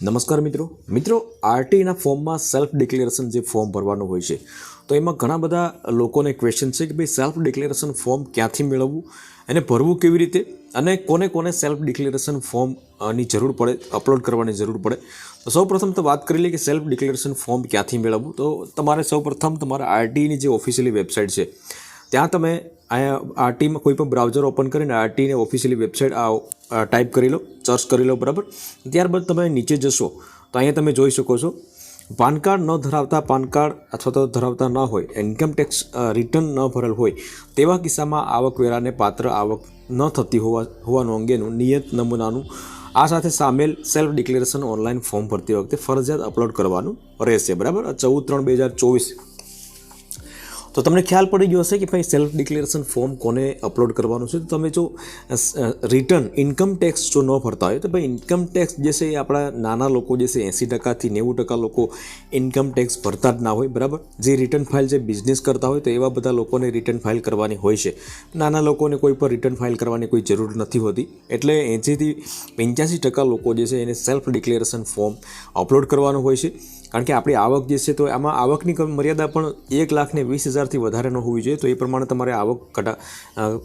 નમસ્કાર મિત્રો. મિત્રો આરટીના ફોર્મમાં સેલ્ફ ડિક્લેરેશન જે ફોર્મ ભરવાનું હોય છે, તો એમાં ઘણા બધા લોકોને ક્વેશ્ચન છે કે ભાઈ સેલ્ફ ડિક્લેરેશન ફોર્મ ક્યાંથી મેળવવું એને ભરવું કેવી રીતે, અને કોને કોને સેલ્ફ ડિક્લેરેશન ફોર્મની જરૂર પડે અપલોડ કરવાની જરૂર પડે. તો સૌપ્રથમ તો વાત કરી લઈએ કે સેલ્ફ ડિક્લેરેશન ફોર્મ ક્યાંથી મેળવવું, તો તમારે સૌપ્રથમ તમારા આરટીની જે ઓફિશિયલી વેબસાઇટ છે ત્યાં તમે અહીંયા આરટીમાં કોઈ પણ બ્રાઉઝર ઓપન કરીને આરટીને ઓફિશિયલી વેબસાઇટ ટાઈપ કરી લો સર્ચ કરી લો બરાબર. ત્યારબાદ તમે નીચે જશો, તો અહીંયા તમે જોઈ શકો છો, પાન કાર્ડ ન ધરાવતા પાન કાર્ડ અથવા તો ધરાવતા ન હોય ઇન્કમ ટેક્સ રિટર્ન ન ભરેલ હોય, તેવા કિસ્સામાં આવકવેરાને પાત્ર આવક ન થતી હોવા, હોવાનું અંગેનું નિયત નમૂનાનું આ સાથે સામેલ સેલ્ફ ડિક્લેરેશન ઓનલાઈન ફોર્મ ભરતી વખતે ફરજિયાત અપલોડ કરવાનું રહેશે, બરાબર? ચૌદ ત્રણ બે હજાર ચોવીસ તો તમને ખ્યાલ પડી ગયો હશે કે ભાઈ સેલ્ફ ડિક્લેરેશન ફોર્મ કોને અપલોડ કરવાનું છે? તો તમે જો રિટર્ન ઇન્કમ ટેક્સ જો ન ભરતા હોય, તો ભાઈ ઇન્કમ ટેક્સ જે છે એ આપણા નાના લોકો જે છે, એંસી ટકાથી નેવું ટકા લોકો ઇન્કમ ટેક્સ ભરતા જ ના હોય, બરાબર? જે રિટર્ન ફાઇલ જે બિઝનેસ કરતા હોય, તો એવા બધા લોકોને રિટર્ન ફાઇલ કરવાની હોય છે. નાના લોકોને કોઈ પણ રિટર્ન ફાઇલ કરવાની કોઈ જરૂર નથી હોતી. એટલે એંસીથી પંચ્યાસી ટકા લોકો જે છે, એને સેલ્ફ ડિક્લેરેશન ફોર્મ અપલોડ કરવાનું હોય છે. કારણ કે આપણી આવક જે છે, તો આમાં આવકની મર્યાદા પણ એક લાખને વીસ હજારથી વધારે ન હોવી જોઈએ, તો એ પ્રમાણે તમારે આવક કઢા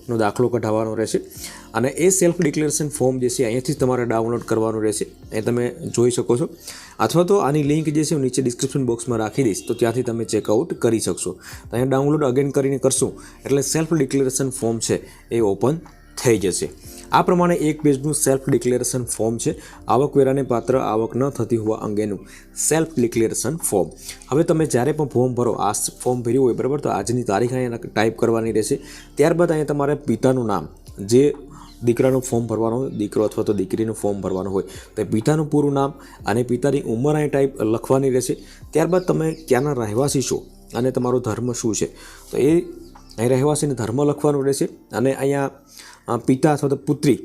નો દાખલો કઢાવવાનો રહેશે. અને એ સેલ્ફ ડિક્લેરેશન ફોર્મ જે છે, અહીંયાથી તમારે ડાઉનલોડ કરવાનું રહેશે. એ તમે જોઈ શકો છો. અથવા તો આની લિંક જે છે, હું નીચે ડિસ્ક્રિપ્શન બોક્સમાં રાખી દઈશ, તો ત્યાંથી તમે ચેકઆઉટ કરી શકશો. અહીંયા ડાઉનલોડ અગેન કરીને કરશું. એટલે સેલ્ફ ડિક્લેરેશન ફોર્મ છે, એ ઓપન થઈ જશે. આ પ્રમાણે એક પેજનું સેલ્ફ ડિક્લેરેશન ફોર્મ છે. આવકવેરાને પાત્ર આવક ન થતી હોવા અંગેનું સેલ્ફ ડિક્લેરેશન ફોર્મ હવે તમે જ્યારે પણ ફોર્મ ભરો, આ ફોર્મ ભર્યું હોય, બરાબર? તો આજની તારીખ અહીંયા ટાઈપ કરવાની રહેશે. ત્યારબાદ અહીંયા તમારે પિતાનું નામ, જે દીકરાનું ફોર્મ ભરવાનું હોય, દીકરો અથવા તો દીકરીનું ફોર્મ ભરવાનું હોય, તો પિતાનું પૂરું નામ અને પિતાની ઉંમર અહીં ટાઈપ લખવાની રહેશે. ત્યારબાદ તમે ક્યાંના રહેવાસી છો અને તમારો ધર્મ શું છે? તો એ અહીં રહેવાસીને ધર્મ લખવાનું રહેશે અને અહીંયા પિતા અથવા તો પુત્રી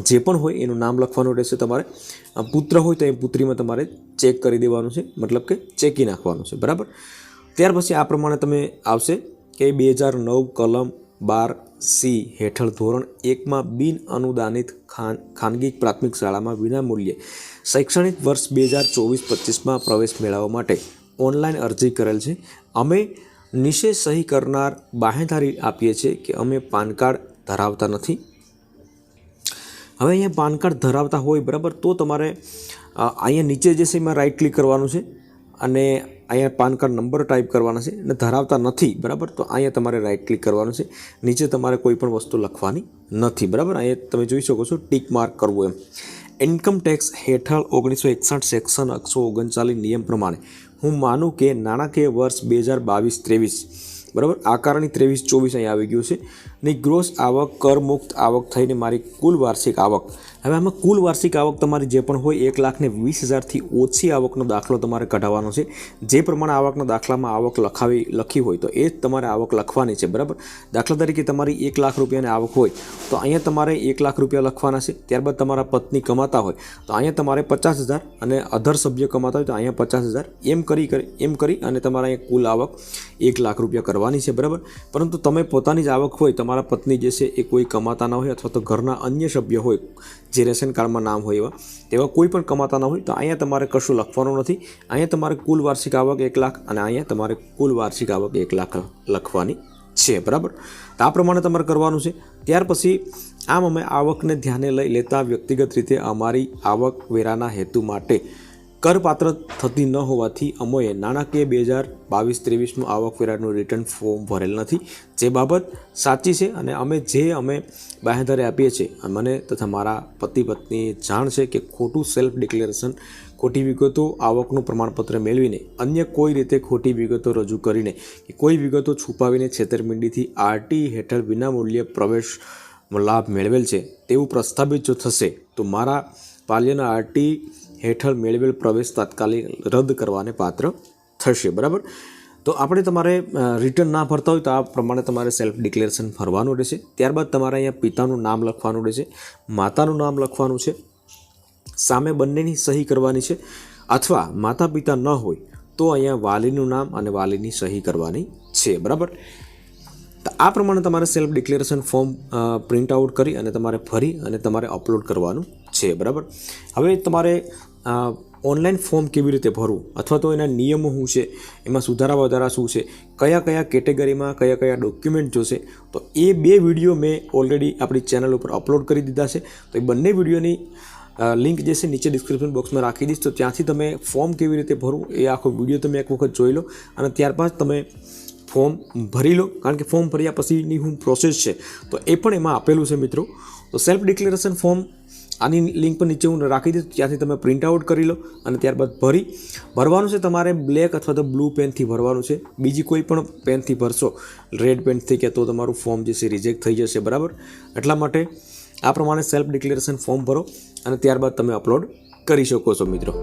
જે પણ હોય એનું નામ લખવાનું રહેશે તમારે. પુત્ર હોય તો એ પુત્રીમાં તમારે ચેક કરી દેવાનું છે, મતલબ કે ચેકી નાખવાનું છે, બરાબર? ત્યાર પછી આ પ્રમાણે તમે આવશે કે બે હજાર નવ કલમ બાર સી હેઠળ ધોરણ એકમાં બિન અનુદાનિત ખાન, ખાનગી પ્રાથમિક શાળામાં વિનામૂલ્યે શૈક્ષણિક વર્ષ બે હજાર ચોવીસ પચીસમાં પ્રવેશ મેળવવા માટે ઓનલાઈન અરજી કરેલ છે. અમે નિશે સહી કરનાર બાહેધારી આપીએ છીએ કે અમે પાન કાર્ડ ધરાવતા નથી. હવે અહીંયા પાન કાર્ડ ધરાવતા હોય બરાબર તો તમારે અહીંયા નીચે જે છે એમાં રાઇટ ક્લિક કરવાનું છે અને અહીંયા પાન કાર્ડ નંબર ટાઈપ કરવાના છે અને ધરાવતા નથી, બરાબર? તો અહીંયા તમારે રાઈટ ક્લિક કરવાનું છે. નીચે તમારે કોઈ પણ વસ્તુ લખવાની નથી, બરાબર? અહીંયા તમે જોઈ શકો છો ટીક માર્ક કરવું એમ. ઇન્કમ ટેક્સ હેઠળ ઓગણીસો એકસઠ સેક્શન એકસો ઓગણચાલીસ નિયમ પ્રમાણે. હું માનું કે નાણાકીય વર્ષ બે હજાર બાવીસ ત્રેવીસ, બરાબર? આકારણી ત્રેવીસ ચોવીસ અહીં આવી ગયું છે. ની ગ્રોસ આવક, કરમુક્ત આવક થઈને મારી કુલ વાર્ષિક આવક. હવે આમાં કુલ વાર્ષિક આવક તમારી જે પણ હોય એક લાખને વીસ હજારથી ઓછી આવકનો દાખલો તમારે કઢાવવાનો છે. જે પ્રમાણે આવકના દાખલામાં આવક લખાવી, લખી હોય તો એ જ તમારે આવક લખવાની છે, બરાબર? દાખલા તરીકે તમારી એક લાખ રૂપિયાની આવક હોય તો અહીંયા તમારે એક લાખ રૂપિયા લખવાના છે. ત્યારબાદ તમારા પત્ની કમાતા હોય તો અહીંયા તમારે પચાસ હજાર અને અધર સભ્ય કમાતા હોય તો અહીંયા પચાસ હજાર. એમ કરી એમ કરી અને તમારે અહીંયા કુલ આવક એક લાખ રૂપિયા કરવાની છે, બરાબર? પરંતુ તમે પોતાની જ આવક હોય તમારા પત્ની જે છે એ કોઈ કમાતા ના હોય અથવા તો ઘરના અન્ય સભ્ય હોય જે રેશન કાર્ડમાં નામ હોય એવા, તેવા કોઈ પણ કમાતા ના હોય, તો અહીંયા તમારે કશું લખવાનું નથી. અહીંયા તમારે કુલ વાર્ષિક આવક એક લાખ અને અહીંયા તમારે કુલ વાર્ષિક આવક એક લાખ લખવાની છે, બરાબર? તો આ પ્રમાણે તમારે કરવાનું છે. ત્યાર પછી આમ અમે આવકને ધ્યાને લઈ લેતા વ્યક્તિગત રીતે અમારી આવક વેરાના હેતુ માટે કરપાત્ર થતી ન હોવાથી અમોએ નાણાકીય બે હજાર બાવીસ ત્રેવીસનું આવકવેરાનું રિટર્ન ફોર્મ ભરેલ નથી. જે બાબત સાચી છે અને અમે જે અમે બાહેંધરે આપીએ છીએ મને તથા મારા પતિ પત્નીએ જાણ છે કે ખોટું સેલ્ફ ડિક્લેરેશન ખોટી વિગતો આવકનું પ્રમાણપત્ર મેળવીને અન્ય કોઈ રીતે ખોટી વિગતો રજૂ કરીને કે કોઈ વિગતો છુપાવીને છેતરપિંડીથી આરટી હેઠળ વિનામૂલ્યે પ્રવેશ લાભ મેળવેલ છે તેવું પ્રસ્થાપિત જો થશે, તો મારા પાલ્યના આરટી હેઠળ મેળવેલ પ્રવેશ તાત્કાલિક રદ કરવાને પાત્ર થશે, બરાબર? તો આપણે તમારે રિટર્ન ના ભરતા હોય તો આ પ્રમાણે તમારે સેલ્ફ ડિક્લેરેશન ભરવાનું રહેશે. ત્યારબાદ તમારે અહીંયા પિતાનું નામ લખવાનું રહેશે, માતાનું નામ લખવાનું છે, સામે બંનેની સહી કરવાની છે, અથવા માતા પિતા ન હોય તો અહીંયા વાલીનું નામ અને વાલીની સહી કરવાની છે, બરાબર? તો આ પ્રમાણે તમારે self declaration form print out કરી અને તમારે ભરી અને તમારે અપલોડ કરવાનું છે, બરાબર? હવે તમારે ઓનલાઈન ફોર્મ કેવી રીતે ભરવું? અથવા તો એના નિયમો શું છે? એમાં સુધારા વધારા શું છે? કયા કયા કેટેગરીમાં કયા કયા ડોક્યુમેન્ટ જોશે? તો એ બે વીડિયો મેં ઓલરેડી આપણી ચેનલ ઉપર અપલોડ કરી દીધા છે. તો એ બંને વિડીયોની લિંક જે છે નીચે ડિસ્ક્રિપ્શન બોક્સમાં રાખી દઈશ. તો ત્યાંથી તમે ફોર્મ કેવી રીતે ભરવું એ આખો વીડિયો તમે એક વખત જોઈ લો અને ત્યારબાદ તમે ફોર્મ ભરી લો. કારણ કે ફોર્મ ભર્યા પછીની શું પ્રોસેસ છે. તો એ પણ એમાં આપેલું છે મિત્રો. તો સેલ્ફ ડિક્લેરેશન ફોર્મ આની લિંક પર નીચે હું રાખી દઈશ, ત્યાંથી તમે પ્રિન્ટ આઉટ કરી લો અને ત્યારબાદ ભરી. ભરવાનું છે તમારે બ્લેક અથવા તો બ્લુ પેનથી ભરવાનું છે. બીજી કોઈ પણ પેનથી ભરશો. રેડ પેનથી કે તો તમારું ફોર્મ જે છે રિજેક્ટ થઈ જશે, બરાબર? એટલા માટે આ પ્રમાણે સેલ્ફ ડિક્લેરેશન ફોર્મ ભરો અને ત્યારબાદ તમે અપલોડ કરી શકો છો મિત્રો.